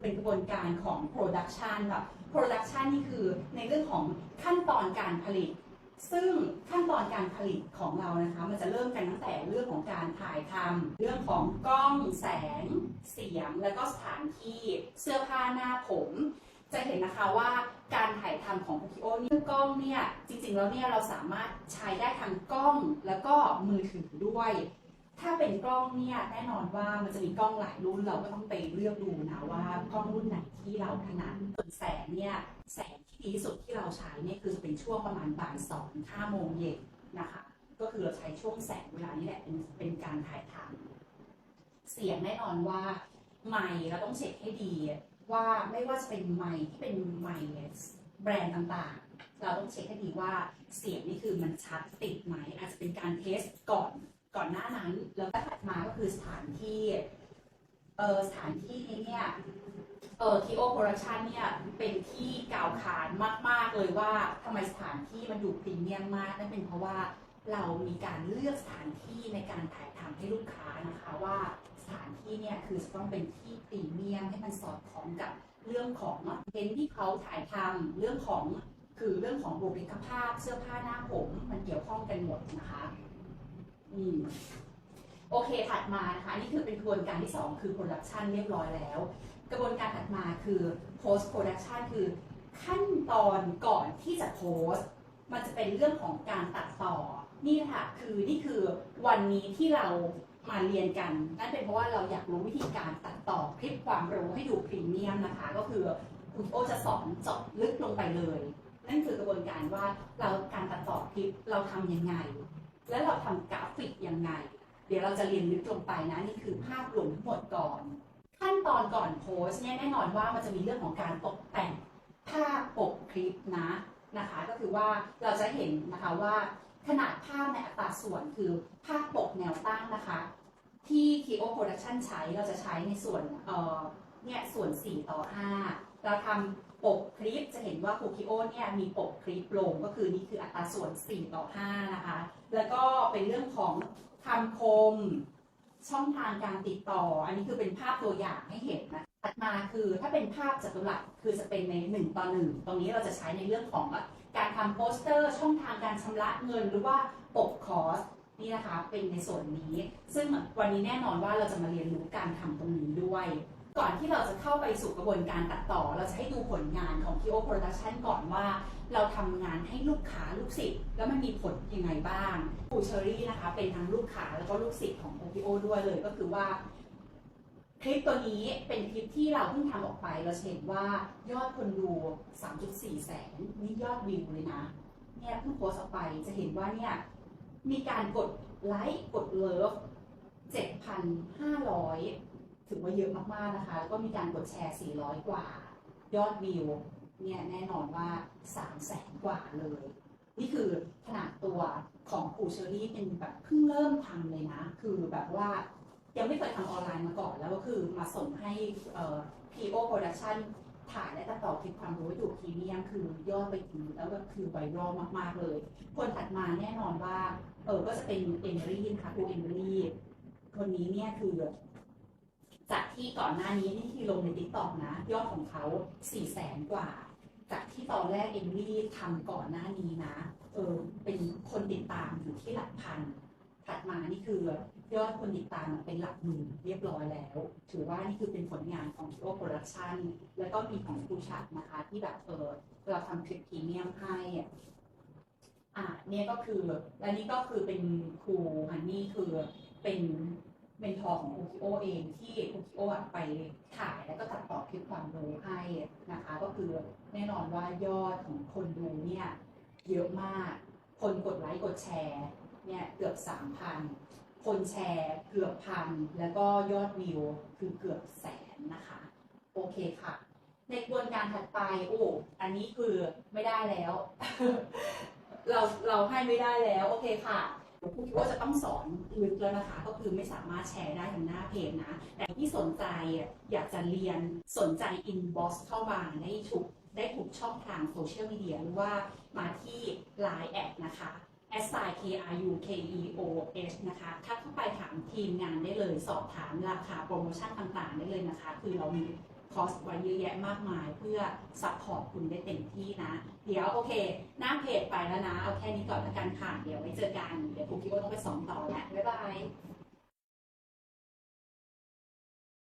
เป็นกระบวนการของ production แบบ production นี่คือในเรื่องของขั้นตอนการผลิต ซึ่งขั้นตอนการผลิตของเรานะคะ มันจะเริ่มกันตั้งแต่เรื่องของการถ่ายทำเรื่องของกล้องแสง เสียง แล้วก็สถานที่เสื้อผ้าหน้าผม จะเห็นนะคะว่าการถ่ายทำของโ o คิโอนี่กล้องเนี่ยจริงๆแล้วเนี่ยเราสามารถใช้ได้ทั้งกล้องแล้วก็มือถือด้วย ถ้าเป็นกล้องเนี่ยแน่นอนว่ามันจะมีกล้องหลายรุ่นเราก็ต้องไปเลือกดูนะว่ากล้องรุ่นไหนที่เราถนัดส่วนแสงเนี่ยแสงที่ดีที่สุดที่เราใช้เนี่ยคือจะเป็นช่วงประมาณบ่ายสองห้าโมงเย็นนะคะ ก็คือเราใช้ช่วงแสงเวลานี้แหละเป็นเป็นการถ่ายทำเสียงแน่นอนว่าไมค์เราต้องเช็คให้ดี ว่าไม่ว่าจะเป็นไมค์ที่เป็นไมค์แบรนด์ต่างๆ เราต้องเช็คให้ดีว่าเสียงนี่คือมันชัดติดไหมอาจจะเป็นการเทสก่อน ก่อนหน้านั้นแล้วก็ถัดมาก็คือสถานที่เออสถานที่นี้เนี่ยเออทีโอโปรดักชันเนี่ยเป็นที่กล่าวขานมาก ๆ เลยว่าทำไมสถานที่มันดูพรีเมียมมากนั่นเป็นเพราะว่าเรามีการเลือกสถานที่ในการถ่ายทำให้ลูกค้านะคะว่าสถานที่เนี่ยคือจะต้องเป็นที่พรีเมียมให้มันสอดคล้องกับเรื่องของเทนที่เขาถ่ายทำเรื่องของคือเรื่องของบุคลิกภาพเสื้อผ้าหน้าผมมันเกี่ยวข้องกันหมดนะคะ โอเคถัดมานะคะนี่คือเป็นกระบวนการที่ 2 คือ production เรียบร้อยแล้ว กระบวนการถัดมาคือ post production คือขั้นตอนก่อนที่จะโพสมันจะเป็นเรื่องของการตัดต่อ นี่ค่ะคือนี่คือวันนี้ที่เรามาเรียนกัน นั่นเป็นเพราะว่าเราอยากรู้วิธีการตัดต่อคลิปความรู้ให้ดูพรีเมียมนะคะ ก็คือคุณโอจะสอนเจาะลึกลงไปเลย นั่นคือกระบวนการว่าเราการตัดต่อคลิปเราทำยังไง แล้วเราทำกราฟิกยังไง เดี๋ยวเราจะเรียนลึกลงไปนะนี่คือภาพรวมทั้งหมดก่อน ขั้นตอนก่อนโพสเนี่ยแน่นอนว่ามันจะมีเรื่องของการตกแต่งภาพปกคลิปนะนะคะ ก็คือว่าเราจะเห็นนะคะว่าขนาดภาพในอัตราส่วนคือภาพปกแนวตั้งนะคะ ที่ Kio Production ใช้เราจะใช้ในส่วนเออเนี่ยส่วน 4 ต่อ 5 เราทำปกคลิปจะเห็นว่า Kio เนี่ยมีปกคลิปลงก็คือนี่คืออัตราส่วน 4 ต่อ 5 นะคะ แล้วก็เป็นเรื่องของคำคมช่องทางการติดต่อ อันนี้คือเป็นภาพตัวอย่างให้เห็นนะถัดมาคือถ้าเป็นภาพจัตุรัสคือจะเป็นใน 1 ต่อ 1 ตรงนี้เราจะใช้ในเรื่องของการทำโปสเตอร์ ช่องทางการชำระเงินหรือว่าปกคอร์สนี่นะคะเป็นในส่วนนี้ ซึ่งวันนี้แน่นอนว่าเราจะมาเรียนรู้การทำตรงนี้ด้วย ก่อนที่เราจะเข้าไปสู่กระบวนการตัดต่อ เราจะให้ดูผลงานของ Kio Production ก่อนว่า เราทำงานให้ลูกค้าลูกศิษย์แล้วมันมีผลยังไงบ้างครูเชอรี่นะคะ เป็นทั้งลูกค้าแล้วก็ลูกศิษย์ของโอพิโอด้วยเลยก็คือว่า คลิปตัวนี้เป็นคลิปที่เราเพิ่งทำออกไปเราเห็นว่ายอดคนดู 3.4 แสนนี่ยอดวิวเลยนะเนี่ยเพิ่งโพสต์ออกไปจะเห็นว่าเนี่ยมีการกดไลค์กดเลิฟ7,500 ถือว่าเยอะมากๆนะคะ แล้วก็มีการกดแชร์ 400 กว่า ยอดวิวเนี่ยแน่นอนว่า3แสนกว่าเลย นี่คือขนาดตัวของครูเชอรี่เป็นแบบเพิ่งเริ่มทำเลยนะ คือแบบว่ายังไม่เคยทำออนไลน์มาก่อน แล้วก็คือมาส่งให้เอ่อ PO Production ถ่ายและตัดต่อคลิปความรู้ให้ดูพรีเมียมคือยอดไปถึงแล้วก็คือไวรัลมาก ๆ เลย คนถัดมาแน่นอนว่า เออก็จะเป็นเอมิลี่นะคะครูเอมิลี่คนนี้เนี่ยคือ จากที่ก่อนหน้านี้นี่ที่ลงในติ๊กต็อกนะ ยอดของเขา4ี่แสนกว่า จากที่ตอนแรกเอมิลี่ทำก่อนหน้านี้นะ เออเป็นคนติดตามอยู่ที่หลักพัน ถัดมานี่คือยอดคนติดตามเป็นหลักหมื่นเรียบร้อยแล้ว ถือว่านี่คือเป็นผลงานของ t ิโอโปรดักชันแล้วก็มีของครูชัดนะคะที่แบบเออเราทำคลิปพรีเมียมให้อะเนี่ยก็คือและนี่ก็คือเป็นครูฮันนี่คือเป็น เมนทอร์ของครูคิโอเองที่ครูคิโอไปถ่ายแล้วก็ตัดต่อคลิปความรู้ให้นะคะ ก็คือแน่นอนว่ายอดของคนดูเนี่ยเยอะมาก คนกดไลค์กดแชร์เนี่ยเกือบสามพันคนแชร์เกือบพัน แล้วก็ยอดวิวคือเกือบแสนนะคะ โอเคค่ะ ในกระบวนการถัดไปโอ้อันนี้คือไม่ได้แล้ว เราเราให้ไม่ได้แล้ว โอเคค่ะ เดี๋ยวครูคิดว่าจะต้องสอนลึกแล้วนะคะ ก็คือไม่สามารถแชร์ได้ทางหน้าเพจนะ แต่ที่สนใจอยากจะเรียนสนใจ inbox เข้ามาได้ถูกได้ถูกช่องทางโซเชียลมีเดียหรือว่ามาที่ Line แอดนะคะ s i k r u k e o s นะคะถ้าเข้าไปถามทีมงานได้เลย สอบถามราคาโปรโมชั่นต่างๆ ได้เลยนะคะ คือเรามี คอร์สไว้เยอะแยะมากมาย เพื่อซัพพอร์ตคุณได้เต็มที่นะ เดี๋ยวโอเค หน้าเพจไปแล้วนะ เอาแค่นี้ก่อนละกันค่ะ เดี๋ยวไว้เจอกัน เดี๋ยวครูคิดว่าต้องไปสอนต่อแล้วบ๊ายบาย